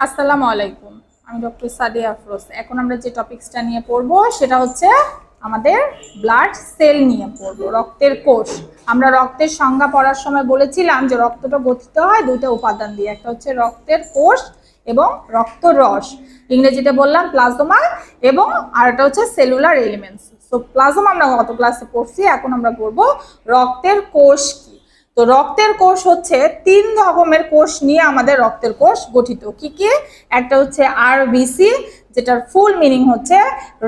আসসালামু আলাইকুম, আমি ডক্টর সাদিয়া আফরোজ। এখন আমরা যে টপিকসটা নিয়ে পড়ব, সেটা হচ্ছে আমাদের ব্লাড সেল নিয়ে পড়ব, রক্তের কোষ। আমরা রক্তের সংজ্ঞা পড়ার সময় বলেছিলাম যে রক্তটা গঠিত হয় দুইটা উপাদান দিয়ে, একটা হচ্ছে রক্তের কোষ এবং রক্তরস ইংরেজিতে বললাম প্লাজমা এবং আরেকটা হচ্ছে সেলুলার এলিমেন্টস সো প্লাজমা আমরা গত ক্লাসে পড়ছি, এখন আমরা পড়ব রক্তের কোষ তো রক্তের কোষ হচ্ছে তিন রকমের কোষ নিয়ে আমাদের রক্তের কোষ গঠিত। কি কি? একটা হচ্ছে আরবিসি যেটার ফুল মিনিং হচ্ছে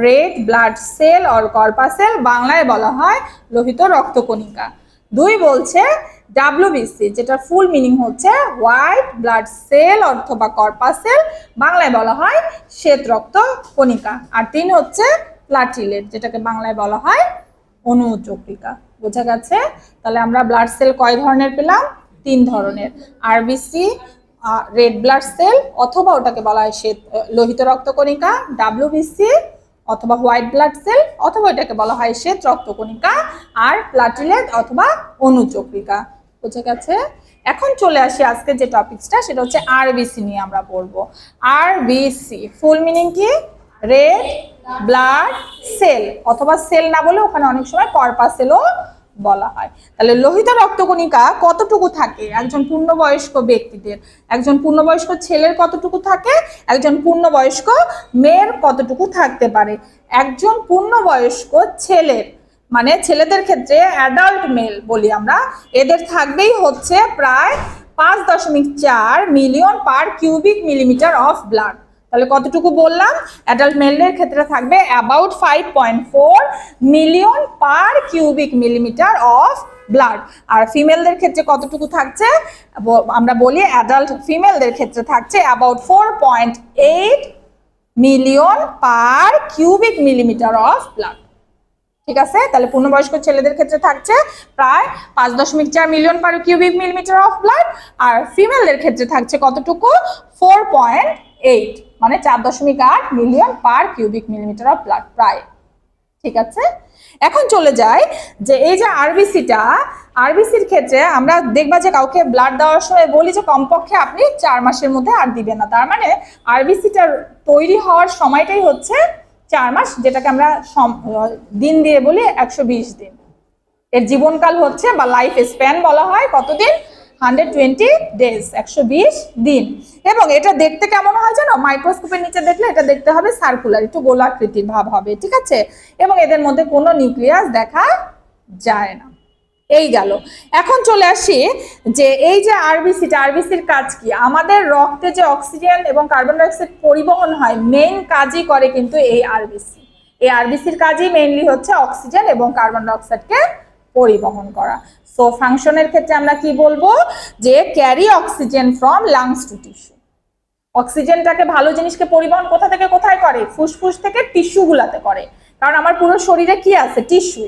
red blood cell or corpuscle বাংলায় বলা হয় লোহিত রক্তকণিকা। দুই বলছে ডাব্লিউবিসি যেটার ফুল মিনিং হচ্ছে হোয়াইট ব্লাড সেল অথবা কর্পাসেল বাংলায় বলা হয় শ্বেত রক্ত কণিকা আর তিন হচ্ছে প্লাটিলেট যেটাকে বাংলায় বলা হয় অনুচক্রিকা। বোঝা গেছে? তাহলে আমরা ব্লাড সেল কয় ধরনের পেলাম? তিন ধরনের। আরবিসি রেড ব্লাড সেল অথবা ওটাকে বলা হয় শ্বেত লোহিত রক্তকণিকা ডাব্লিউবিসি অথবা হোয়াইট ব্লাড সেল অথবা এটাকে বলা হয় শ্বেত রক্তকণিকা, আর প্লাটিলেট অথবা অনুচক্রিকা। বোঝা গেছে? এখন চলে আসি আজকে যে টপিকসটা সেটা হচ্ছে আরবিসি নিয়ে আমরা পড়ব। আরবিসি ফুল মিনিং কি? রেড ব্লাড সেল অথবা সেল না বলে ওখানে অনেক সময় কর্পাসেলও বলা হয়। তাহলে লোহিত রক্তকণিকা কতটুকু থাকে? একজন পূর্ণবয়স্ক ব্যক্তিদের। একজন পূর্ণবয়স্ক ছেলের কতটুকু থাকে? একজন পূর্ণবয়স্ক মেয়ের কতটুকু থাকতে পারে? একজন পূর্ণবয়স্ক ছেলের মানে ছেলেদের ক্ষেত্রে অ্যাডাল্ট মেল বলি আমরা, এদের থাকবেই হচ্ছে প্রায় পাঁচ দশমিক চার million per cubic millimetre of blood তাহলে কতটুকু বললাম? অ্যাডাল্ট মেলের ক্ষেত্রে থাকবে about five point four million per cubic millimetre of blood আর ফিমেলদের ক্ষেত্রে কতটুকু থাকছে? আমরা বলি অ্যাডাল্ট ফিমেলদের ক্ষেত্রে থাকছে about four point eight million per cubic millimetre of blood ঠিক আছে? তাহলে পূর্ণবয়স্ক ছেলেদের ক্ষেত্রে থাকছে প্রায় পাঁচ দশমিক চার million per cubic millimetre of blood আর ফিমেলদের ক্ষেত্রে থাকছে কতটুকু? ফোর পয়েন্ট এইট মানে চার দশমিক আট million per cubic millimetre of blood, প্রায়। ঠিক আছে? এখন চলে যাই যে এই যে আরবিসিটা, আরবিসির ক্ষেত্রে আমরা দেখবা যে কাউকে ব্লাড দেওয়ার সময় বলি যে কমপক্ষে আপনি চার মাসের মধ্যে আর দিবেন না। তার মানে আরবিসিটার তৈরি হওয়ার সময়টাই হচ্ছে চার মাস, যেটাকে আমরা দিন দিয়ে বলি একশো বিশ দিন। এর জীবনকাল হচ্ছে বা লাইফ স্প্যান বলা হয় কতদিন? হান্ড্রেড টোয়েন্টি ডেজ একশো বিশ দিন। এবং এটা দেখতে কেমন হয় জানো? মাইক্রোস্কোপের নিচে দেখলে এটা দেখতে হবে সার্কুলার একটু গোলাকৃতির ভাব হবে, ঠিক আছে? এবং এদের মধ্যে কোনো নিউক্লিয়াস দেখা যায় না। এই গেল। এখন চলে আসি যে এই যে আরবিসিটা আরবিসির কাজ কি? আমাদের রক্তে যে অক্সিজেন এবং কার্বন ডাইঅক্সাইড পরিবহন হয় মেইন কাজই করে কিন্তু এই আরবিসি এই আরবিসির কাজই মেইনলি হচ্ছে অক্সিজেন এবং কার্বন ডাইঅক্সাইডকে পরিবহন করা। সো ফাংশনের ক্ষেত্রে আমরা কি বলব? যে carry oxygen from lungs to tissue অক্সিজেনটাকে ভালো জিনিসকে পরিবহন কোথা থেকে কোথায় করে? ফুসফুস থেকে টিস্যু গুলাতে করে। কারণ আমার পুরো শরীরে কি আছে? টিস্যু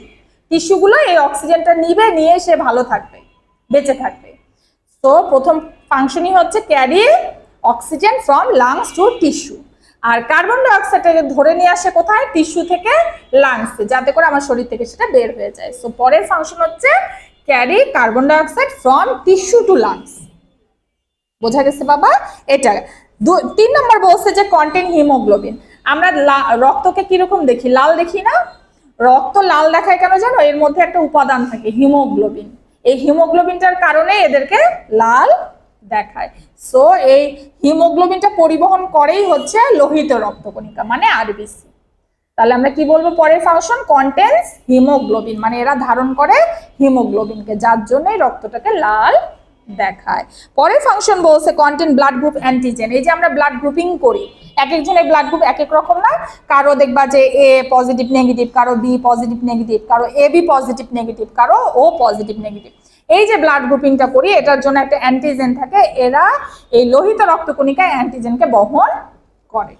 টিস্যুগুলো এই অক্সিজেনটা নিবে, নিয়ে সে ভালো থাকবে, বেঁচে থাকবে। তো প্রথম ফাংশনই হচ্ছে carry oxygen from lungs to tissue R carbon ডাইঅক্সাইডটাকে ধরে নিয়ে আসে কোথায়? টিস্যু থেকে লাংসে যাতে করে আমার শরীর থেকে সেটা বের হয়ে যায়। সো পরের ফাংশন হচ্ছে carry carbon dioxide from tissue to lungs বোঝা গেছে বাবা? এটা তিন নম্বর বলছে যে কন্টেন হিমোগ্লোবিন আমরা রক্তকে কীরকম দেখি? লাল দেখি না? রক্ত লাল দেখায় কেন জানো? এর মধ্যে একটা উপাদান থাকে হিমোগ্লোবিন এই হিমোগ্লোবিনটার কারণে এদেরকে লাল দেখায়। সো এই হিমোগ্লোবিনটা পরিবহন করেই হচ্ছে লোহিত রক্তকণিকা মানে আরবিসি। তাহলে আমরা কি বলব পরের ফাংশন? কন্টেন্স হিমোগ্লোবিন মানে এরা ধারণ করে হিমোগ্লোবিনকে যার জন্যই রক্তটাকে লাল দেখায়। পরের ফাংশন বলছে কন্টেন্ট ব্লাড গ্রুপ অ্যান্টিজেন এই যে আমরা ব্লাড গ্রুপিং করি এক একজনের ব্লাড গ্রুপ এক এক রকম না? কারও দেখবা যে এ পজিটিভ নেগেটিভ কারও বি পজিটিভ নেগেটিভ কারও এ বি পজিটিভ নেগেটিভ কারও ও পজিটিভ নেগেটিভ এই যে ব্লাড গ্রুপিংটা করি, এটার জন্য একটা অ্যান্টিজেন থাকে, এরা এই লোহিত রক্তকণিকায় অ্যান্টিজেনকে বহন করে।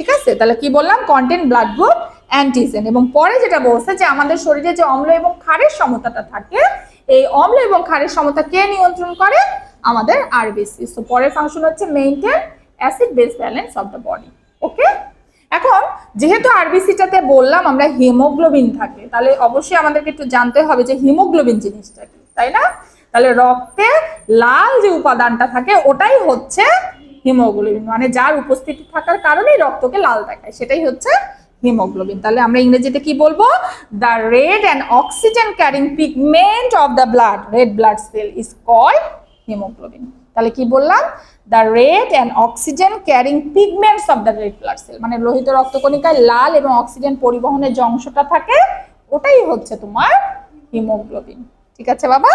ঠিক আছে? তাহলে কি বললাম? কন্টেন্ট ব্লাড গ্রুপ অ্যান্টিজেন এবং পরে যেটা বলছে যে আমাদের শরীরে যে অম্ল এবং ক্ষারের সমতাটা থাকে, এই অম্ল এবং ক্ষারের সমতা কে নিয়ন্ত্রণ করে? আমাদের আরবিসি সো পরের ফাংশন হচ্ছে maintain acid base balance of the body okay এখন, যেহেতু আরবিসিটাতে বললাম আমরা হিমোগ্লোবিন থাকে, তাহলে অবশ্যই আমাদেরকে একটু জানতে হবে যে হিমোগ্লোবিন জিনিসটা কি, তাই না? তাহলে রক্তে লাল যে উপাদানটা থাকে, ওটাই হচ্ছে হিমোগ্লোবিন। মানে যার উপস্থিতি থাকার কারণেই রক্তকে লাল দেখায়, সেটাই হচ্ছে হিমোগ্লোবিন। তাহলে আমরা ইংরেজিতে কি বলব? The red and oxygen carrying pigment of the blood red blood cell is called haemoglobin. তাহলে কি বললাম? The red and oxygen carrying pigments of the red blood cell মানে লোহিত রক্তকণিকায় লাল এবং অক্সিজেন পরিবহনের যে অংশটা থাকে, ওটাই হচ্ছে তোমার হিমোগ্লোবিন। ঠিক আছে বাবা?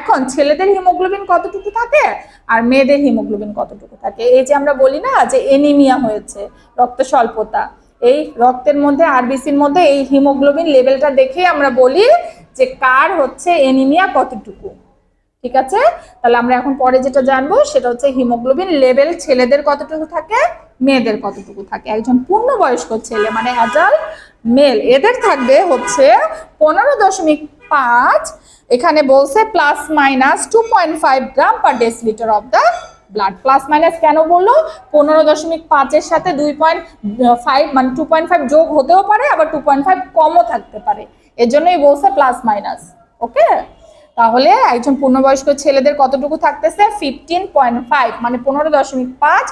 এখন ছেলেদের হিমোগ্লোবিন কতটুকু থাকে আর মেয়েদের হিমোগ্লোবিন কতটুকু থাকে? এই যে আমরা বলি না যে এনিমিয়া হয়েছে, রক্ত স্বল্পতা, এই রক্তের মধ্যে আরবিসির মধ্যে এই হিমোগ্লোবিন লেভেলটা দেখে আমরা বলি যে কার হচ্ছে এনিমিয়া কতটুকু, ঠিক আছে? তাহলে আমরা এখন পরে যেটা জানব সেটা হচ্ছে হিমোগ্লোবিন লেভেল ছেলেদের কতটুকু থাকে, মেয়েদের কতটুকু থাকে? একজন পূর্ণবয়স্ক ছেলে মানে অ্যাডাল্ট মেল এদের থাকবে হচ্ছে পনেরো দশমিক পাঁচ এখানে বলছে plus minus two point five gram per decilitre of the blood plus minus কেন বলল? পনেরো দশমিক পাঁচের সাথে দুই পয়েন্ট ফাইভ মানে টু পয়েন্ট ফাইভ যোগ হতেও পারে, আবার টু পয়েন্ট ফাইভ কমও থাকতে পারে। এর জন্যই বলছে প্লাস মাইনাস ওকে তাহলে একজন পূর্ণবয়স্ক ছেলেদের কতটুকু থাকতেছে? ফিফটিন পয়েন্ট ফাইভ মানে পনেরো দশমিক পাঁচ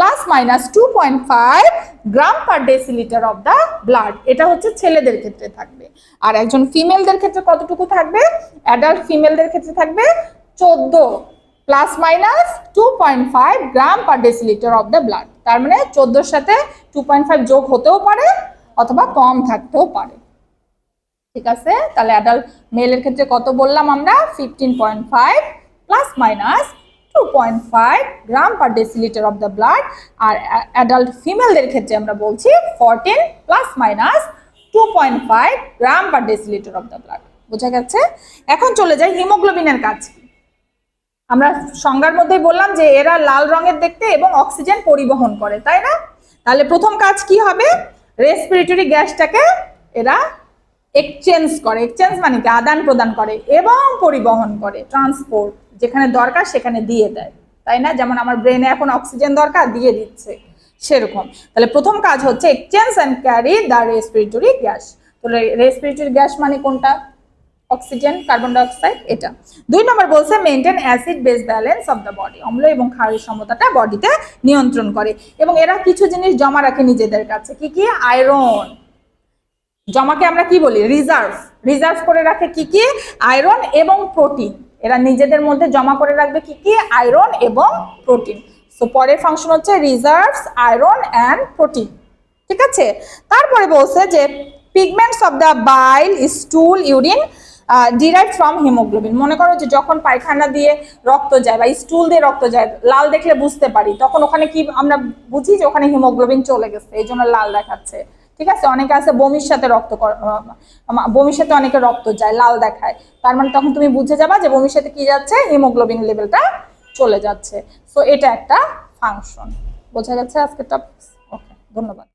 plus minus two point five gram per decilitre of the blood এটা হচ্ছে ছেলেদের ক্ষেত্রে থাকবে। আর একজন ফিমেলদের ক্ষেত্রে কতটুকু থাকবে? অ্যাডাল্ট ফিমেলদের ক্ষেত্রে থাকবে চোদ্দ plus minus two point five gram per decilitre of the blood তার মানে চোদ্দোর সাথে টু পয়েন্ট ফাইভ যোগ হতেও পারে অথবা কম থাকতেও পারে। ঠিক আছে? তাহলে অ্যাডাল্ট মেলের ক্ষেত্রে কত বললাম আমরা? Fifteen point five plus minus two point five gram per decilitre of the blood R adult ফিমেলদের ক্ষেত্রে আমরা বলছি fourteen plus minus two point five gram per decilitre of the blood বোঝা গেছে? এখন চলে যাই হিমোগ্লোবিনের কাজ আমরা সংজ্ঞার মধ্যেই বললাম যে এরা লাল রঙের দেখতে এবং অক্সিজেন পরিবহন করে, তাই না? তাহলে প্রথম কাজ কি হবে? রেসপিরেটরি গ্যাসটাকে এরা এক্সচেঞ্জ করে। এক্সচেঞ্জ মানে কি? আদান প্রদান করে এবং পরিবহন করে ট্রান্সপোর্ট যেখানে দরকার সেখানে দিয়ে দেয়, তাই না? যেমন আমার ব্রেনে এখন অক্সিজেন দরকার, দিয়ে দিচ্ছে, সেরকম। তাহলে প্রথম কাজ হচ্ছে exchange and carry the respiratory gas তো রেসপিরেটরি গ্যাস মানে কোনটা? অক্সিজেন কার্বন ডাইঅক্সাইড এটা। দুই নম্বর বলছে maintain acid base balance of the body অম্ল এবং ক্ষারের সমতাটা বডিতে নিয়ন্ত্রণ করে। এবং এরা কিছু জিনিস জমা রাখে নিজেদের কাছে। কি কি? আয়রন জমাকে আমরা কি বলি? রিজার্ভ রিজার্ভ করে রাখে কি কি? আয়রন এবং প্রোটিন এরা নিজেদের মধ্যে জমা করে রাখবে কি কি? আয়রন এবং প্রোটিন। সো পরের ফাংশন হচ্ছে রিজার্ভস আয়রন অ্যান্ড প্রোটিন ঠিক আছে? তারপরে বলছে যে pigments of the bile stool urine derive from haemoglobin মনে করো যে যখন পায়খানা দিয়ে রক্ত যায় বা স্টুল দিয়ে রক্ত যায়, লাল দেখলে বুঝতে পারি। তখন ওখানে কি আমরা বুঝি যে ওখানে হিমোগ্লোবিন চলে গেছে, এই জন্য লাল দেখাচ্ছে। ঠিক আছে? অনেকে আছে বমির সাথে রক্ত বমির সাথে অনেকে রক্ত যায়, লাল দেখায়। তার মানে তখন তুমি বুঝে যাবা যে বমির সাথে কি যাচ্ছে? হিমোগ্লোবিন লেভেলটা চলে যাচ্ছে। সো এটা একটা ফাংশন বোঝা গেছে আজকে টপিক ওকে ধন্যবাদ।